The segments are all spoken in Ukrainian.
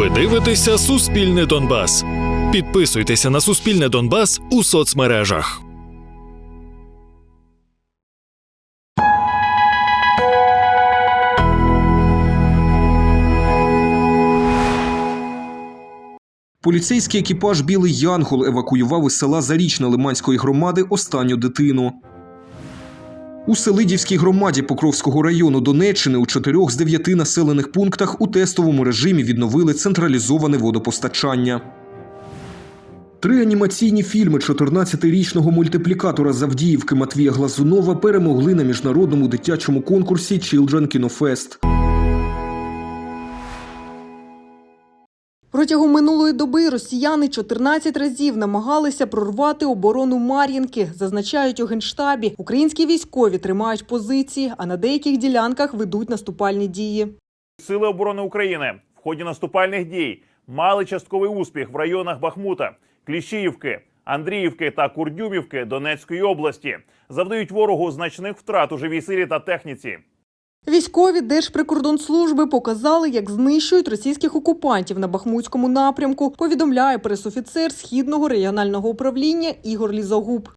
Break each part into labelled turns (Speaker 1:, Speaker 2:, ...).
Speaker 1: Ви дивитеся Суспільне Донбас. Підписуйтеся на Суспільне Донбас у соцмережах.
Speaker 2: Поліцейський екіпаж Білий Янгол евакуював із села Зарічне Лиманської громади останню дитину. У Селидівській громаді Покровського району Донеччини у чотирьох з дев'яти населених пунктах у тестовому режимі відновили централізоване водопостачання. Три анімаційні фільми 14-річного мультиплікатора Завдіївки Матвія Глазунова перемогли на міжнародному дитячому конкурсі Children Кінофест.
Speaker 3: Протягом минулої доби росіяни 14 разів намагалися прорвати оборону Мар'їнки, зазначають у генштабі. Українські військові тримають позиції, а на деяких ділянках ведуть наступальні дії.
Speaker 4: Сили оборони України в ході наступальних дій мали частковий успіх в районах Бахмута, Кліщіївки, Андріївки та Курдюмівки Донецької області. Завдають ворогу значних втрат у живій силі та техніці.
Speaker 3: Військові Держприкордонслужби показали, як знищують російських окупантів на Бахмутському напрямку. Повідомляє пресофіцер східного регіонального управління Ігор Лізогуб.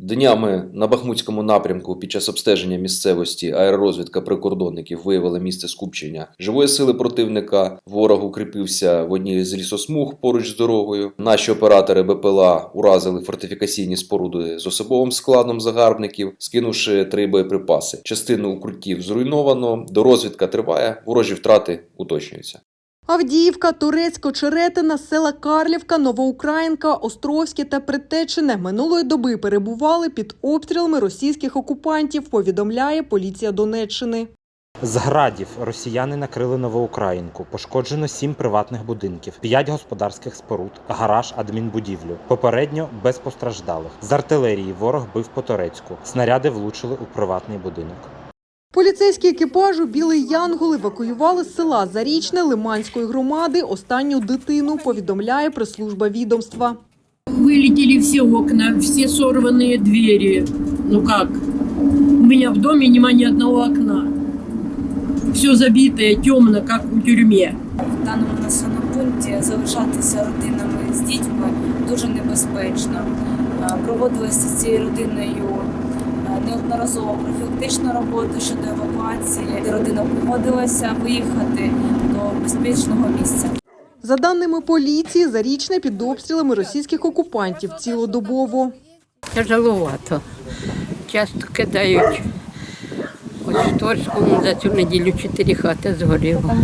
Speaker 5: Днями на Бахмутському напрямку під час обстеження місцевості аеророзвідка прикордонників виявила місце скупчення живої сили противника. Ворог укріпився в одній з лісосмуг поруч з дорогою. Наші оператори БПЛА уразили фортифікаційні споруди з особовим складом загарбників, скинувши три боєприпаси. Частину укриттів зруйновано. Дорозвідка триває. Ворожі втрати уточнюються.
Speaker 3: Авдіївка, Турецько, Черетина, села Карлівка, Новоукраїнка, Островське та Притечине минулої доби перебували під обстрілами російських окупантів, повідомляє поліція Донеччини.
Speaker 6: З градів росіяни накрили Новоукраїнку. Пошкоджено сім приватних будинків, п'ять господарських споруд, гараж, адмінбудівлю. Попередньо без постраждалих. З артилерії ворог бив по Торецьку. Снаряди влучили у приватний будинок.
Speaker 3: Поліцейські екіпажу Білий Янгол евакуювали з села Зарічне Лиманської громади останню дитину, повідомляє прес-служба відомства.
Speaker 7: Вылетели все окна, все сорванные двери. Ну как? У меня в доме нема ни одного окна. Все забитое, темно, как у тюрьме.
Speaker 8: в даному населеному пункті залишатися родинами з дітьми дуже небезпечно. Е, Проводилася з цією родиною неодноразово профілактична робота щодо евакуації. Родина погодилася виїхати до безпечного місця.
Speaker 3: За даними поліції, Зарічне під обстрілами російських окупантів цілодобово.
Speaker 9: Тяжеловато. Часто кидають. Ось в Торському за цю неділю чотири хати згоріло.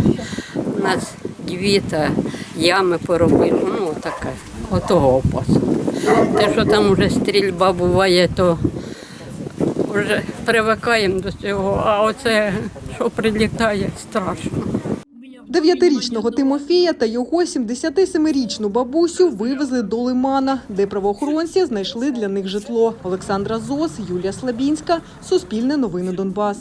Speaker 9: У нас дві та ями поробили. Ну, таке. Отого опасно. Те, що там вже стрільба буває, то вже привикаємо до цього, а оце, що прилітає, страшно.
Speaker 3: Дев'ятирічного Тимофія та його 77-річну бабусю вивезли до Лимана, де правоохоронці знайшли для них житло. Олександра Зос, Юлія Слабінська, Суспільне новини Донбас.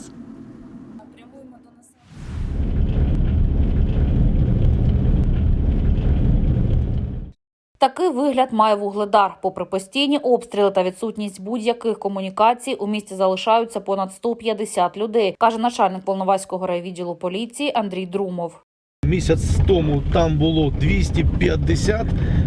Speaker 10: Такий вигляд має вугледар. Попри постійні обстріли та відсутність будь-яких комунікацій, у місті залишаються понад 150 людей, каже начальник Волноваського райвідділу поліції Андрій Друмов.
Speaker 11: Місяць тому там було 250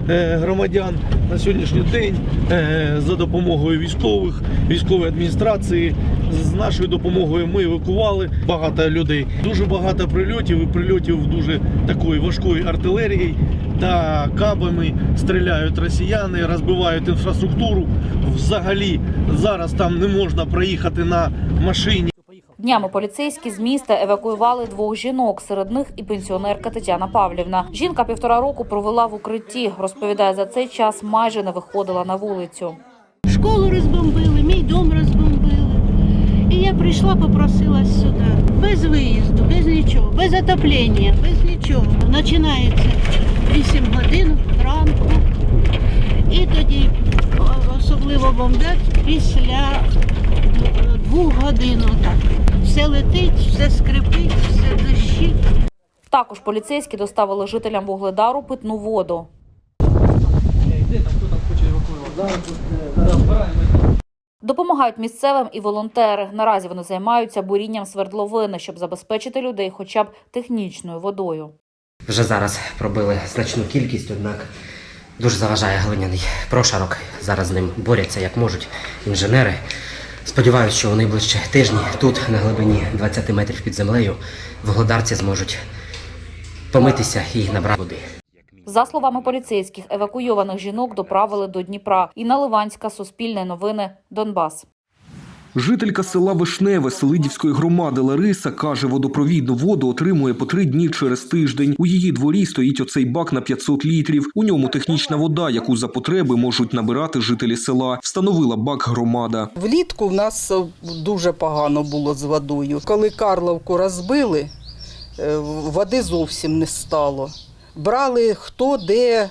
Speaker 11: е, громадян. На сьогоднішній день е, за допомогою військових, військової адміністрації, з нашою допомогою ми евакували багато людей. Дуже багато прильотів і прильотів дуже такої важкої артилерії та кабами стріляють росіяни, розбивають інфраструктуру. Взагалі зараз там не можна проїхати на машині.
Speaker 10: Днями поліцейські з міста евакуювали двох жінок. Серед них і пенсіонерка Тетяна Павлівна. Жінка півтора року провела в укритті. Розповідає, за цей час майже не виходила на вулицю.
Speaker 12: Школу розбомбили, мій дом розбомбили. І я прийшла, попросилась сюди. Без виїзду, без нічого, без отоплення, без нічого. Починається 8 годин ранку. І тоді особливо бомблять після двох годин. Отак. Все летить, все скрипить, все дощить.
Speaker 10: Також поліцейські доставили жителям вугледару питну воду. Допомагають місцевим і волонтери. Наразі вони займаються бурінням свердловини, щоб забезпечити людей хоча б технічною водою.
Speaker 13: Вже зараз пробили значну кількість, однак дуже заважає глиняний прошарок. Зараз з ним борються як можуть інженери. Сподіваюсь, що у найближчі тижні тут, на глибині 20 метрів під землею, вугледарці зможуть помитися і набрати води.
Speaker 10: За словами поліцейських, евакуйованих жінок доправили до Дніпра. Інна Ливанська, Суспільне новини, Донбас.
Speaker 2: Жителька села Вишневе Селидівської громади Лариса каже, водопровідну воду отримує по три дні через тиждень. У її дворі стоїть оцей бак на 500 літрів. У ньому технічна вода, яку за потреби можуть набирати жителі села. Встановила бак громада.
Speaker 14: Влітку в нас дуже погано було з водою. Коли Карловку розбили, е, води зовсім не стало. Брали хто де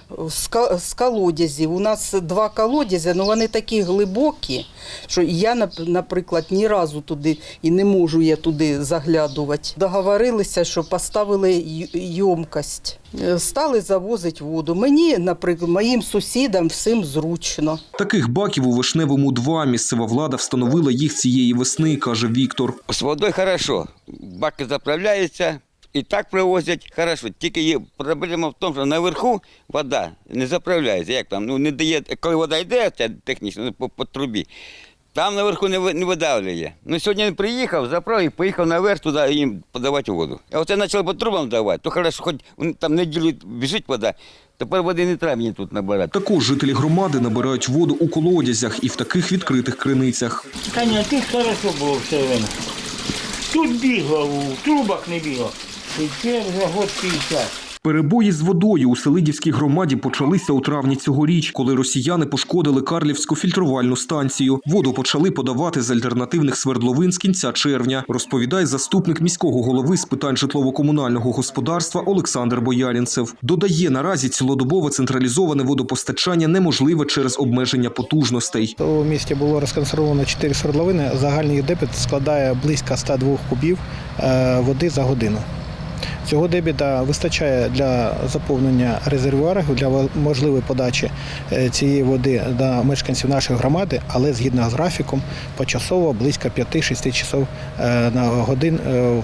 Speaker 14: з колодязів. У нас два колодязі, але вони такі глибокі, що я, наприклад, ні разу туди і не можу я туди заглядувати. Договорилися, що поставили й- ємкость. Е, Стали завозити воду. Мені, наприклад, моїм сусідам всім зручно.
Speaker 2: Таких баків у Вишневому два. Місцева влада встановила їх цієї весни, каже Віктор.
Speaker 15: З водою хорошо. Баки заправляються і так привозять хорошо. Тільки є проблема в тому, що наверху вода не заправляється. Як там? Ну не дає, коли вода йде, ця технічно ну, по, по трубі. Там наверху не, не видавлює. Ну сьогодні він приїхав, заправив і поїхав наверх туди їм подавати воду. А оце почали по трубам давати, то хорошо, хоч там неділю біжить вода, тепер води не треба мені тут набирати.
Speaker 2: Також жителі громади набирають воду у колодязях і в таких відкритих криницях.
Speaker 16: Та ні, тут хорошо було все. Тут бігло, у трубах не бігло. І вже год 50.
Speaker 2: Перебої з водою у Селидівській громаді почалися у травні цьогоріч, коли росіяни пошкодили Карлівську фільтрувальну станцію. Воду почали подавати з альтернативних свердловин з кінця червня, розповідає заступник міського голови з питань житлово-комунального господарства Олександр Боярінцев. Додає, наразі цілодобове централізоване водопостачання неможливе через обмеження потужностей.
Speaker 17: У місті було розконсервовано 4 свердловини. Загальний дебіт складає близько 102 кубів е, води за годину. Цього дебіта вистачає для заповнення резервуарів, для можливої подачі е, цієї води до мешканців нашої громади, але згідно з графіком, почасово близько 5-6 часов е, на годин е,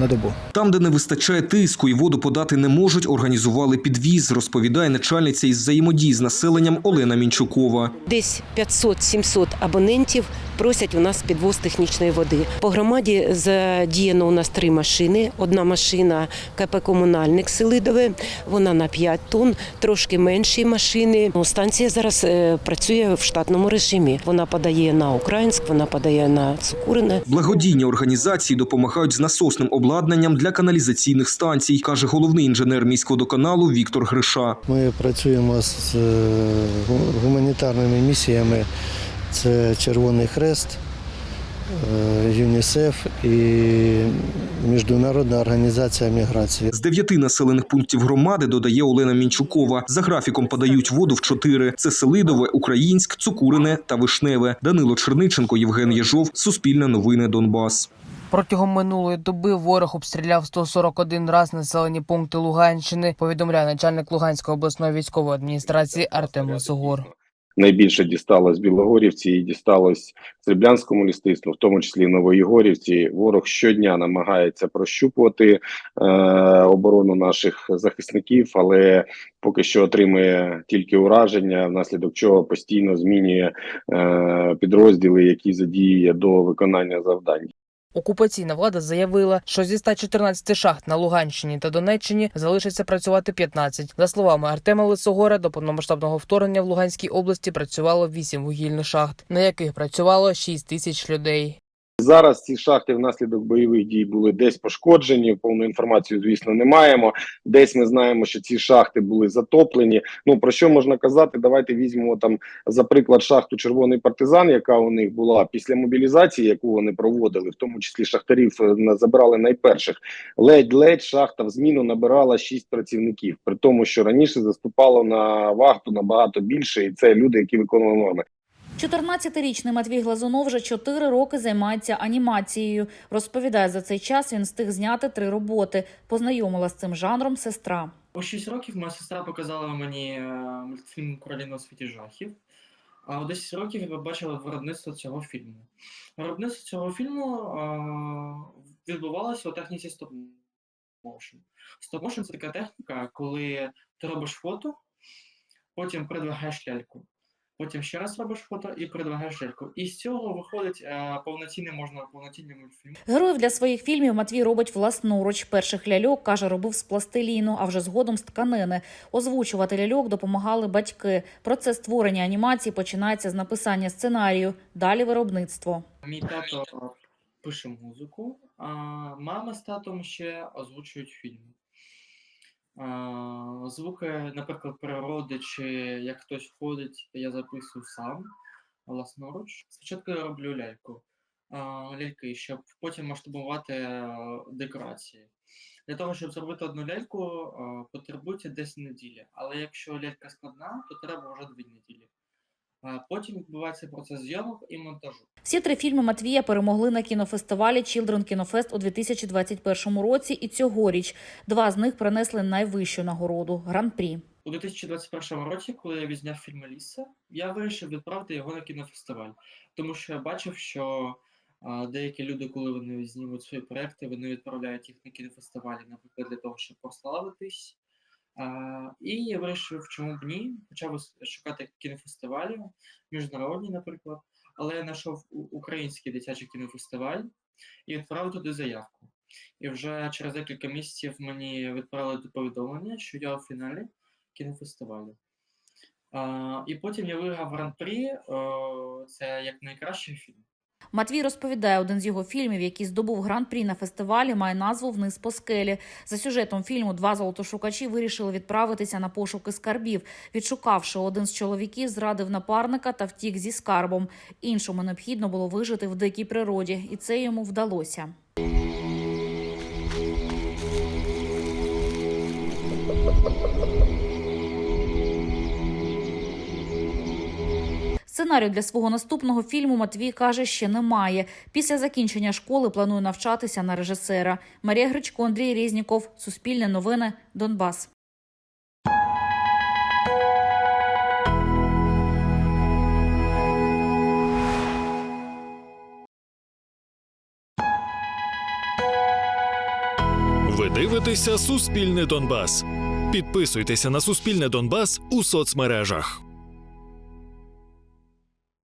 Speaker 17: на добу.
Speaker 2: Там, де не вистачає тиску і воду подати не можуть, організували підвіз, розповідає начальниця із взаємодії з населенням Олена Мінчукова.
Speaker 18: Десь 500-700 абонентів просять у нас підвоз технічної води. По громаді задіяно у нас три машини. Одна машина КП Комунальник Селидове, вона на 5 тонн, трошки менші машини. Ну, Станція зараз е, працює в штатному режимі. Вона подає на Українськ, вона подає на Цукурине.
Speaker 2: Благодійні організації допомагають з насосним обладнанням для каналізаційних станцій, каже головний інженер міськводоканалу Віктор Гриша.
Speaker 19: Ми працюємо з е, гуманітарними місіями. Це Червоний Хрест, е, ЮНІСЕФ і Міжнародна організація міграції.
Speaker 2: З дев'яти населених пунктів громади додає Олена Мінчукова. За графіком подають воду в чотири: це Селидове, Українськ, Цукурине та Вишневе. Данило Черниченко, Євген Єжов, Суспільне новини Донбас.
Speaker 20: Протягом минулої доби ворог обстріляв 141 раз населені пункти Луганщини. Повідомляє начальник Луганської обласної військової адміністрації Артем Лисогор.
Speaker 21: Найбільше дісталось Білогорівці і дісталось Сріблянському лісництву, в тому числі Новоєгорівці. Ворог щодня намагається прощупувати е, оборону наших захисників, але поки що отримує тільки ураження, внаслідок чого постійно змінює е, підрозділи, які задіює до виконання завдань.
Speaker 20: Окупаційна влада заявила, що зі 114 шахт на Луганщині та Донеччині залишиться працювати 15. За словами Артема Лисогора, до повномасштабного вторгнення в Луганській області працювало 8 вугільних шахт, на яких працювало 6 тисяч людей.
Speaker 21: Зараз ці шахти внаслідок бойових дій були десь пошкоджені. Повну інформацію, звісно, не маємо. Десь ми знаємо, що ці шахти були затоплені. Ну про що можна казати? Давайте візьмемо там за приклад шахту Червоний партизан, яка у них була після мобілізації, яку вони проводили, в тому числі шахтарів е, забрали найперших. Ледь-ледь шахта в зміну набирала шість працівників, при тому, що раніше заступало на вахту набагато більше, і це люди, які виконували норми.
Speaker 10: 14-річний Матвій Глазунов вже 4 роки займається анімацією. Розповідає, за цей час він встиг зняти три роботи. Познайомила з цим жанром сестра.
Speaker 22: У 6 років моя сестра показала мені е, мультфільм Короліна у світі жахів. А у 10 років я побачила виробництво цього фільму. Виробництво цього фільму е, відбувалося у техніці стоп стоп-моушен. Стоп-моушен – це така техніка, коли ти робиш фото, потім передвигаєш ляльку. Потім ще раз робиш фото і передвигаєш ляльку. І з цього виходить е, повноцінний можна повноцінний мультфільм.
Speaker 10: Героїв для своїх фільмів Матвій робить власноруч. Перших ляльок каже, робив з пластиліну, а вже згодом з тканини. Озвучувати ляльок допомагали батьки. Процес створення анімації починається з написання сценарію. Далі виробництво.
Speaker 22: Мій тато пише музику, а мама з татом ще озвучують фільми. Звуки, наприклад, природи чи як хтось входить, я записую сам власноруч. Спочатку я роблю ляльку, ляльки, щоб потім масштабувати е, декорації. Для того, щоб зробити одну ляльку, е, потребується десь неділя. Але якщо лялька складна, то треба вже дві неділі. Потім відбувається процес зйомок і монтажу.
Speaker 10: Всі три фільми Матвія перемогли на кінофестивалі Children Кінофест у 2021 році і цьогоріч. Два з них принесли найвищу нагороду гран-прі.
Speaker 22: У 2021 році, коли я відзняв фільм Аліса, я вирішив відправити його на кінофестиваль, тому що я бачив, що деякі люди, коли вони знімуть свої проекти, вони відправляють їх на кінофестивалі, наприклад, для того, щоб прославитись. І я вирішив, чому б ні, почав шукати кінофестивалі, міжнародні, наприклад, але я знайшов український дитячий кінофестиваль і відправив туди заявку. І вже через декілька місяців мені відправили повідомлення, що я у фіналі кінофестивалю. А, і потім я виграв гран-прі, це як найкращий фільм.
Speaker 10: Матвій розповідає, один з його фільмів, який здобув гран-прі на фестивалі, має назву Вниз по скелі. За сюжетом фільму два золотошукачі вирішили відправитися на пошуки скарбів. Відшукавши один з чоловіків, зрадив напарника та втік зі скарбом. Іншому необхідно було вижити в дикій природі, і це йому вдалося. Сценарію для свого наступного фільму Матвій каже, ще немає. Після закінчення школи планує навчатися на режисера. Марія Гричко, Андрій Різніков, Суспільне новини, Донбас.
Speaker 23: Ви дивитеся Суспільне Донбас. Підписуйтеся на Суспільне Донбас у соцмережах.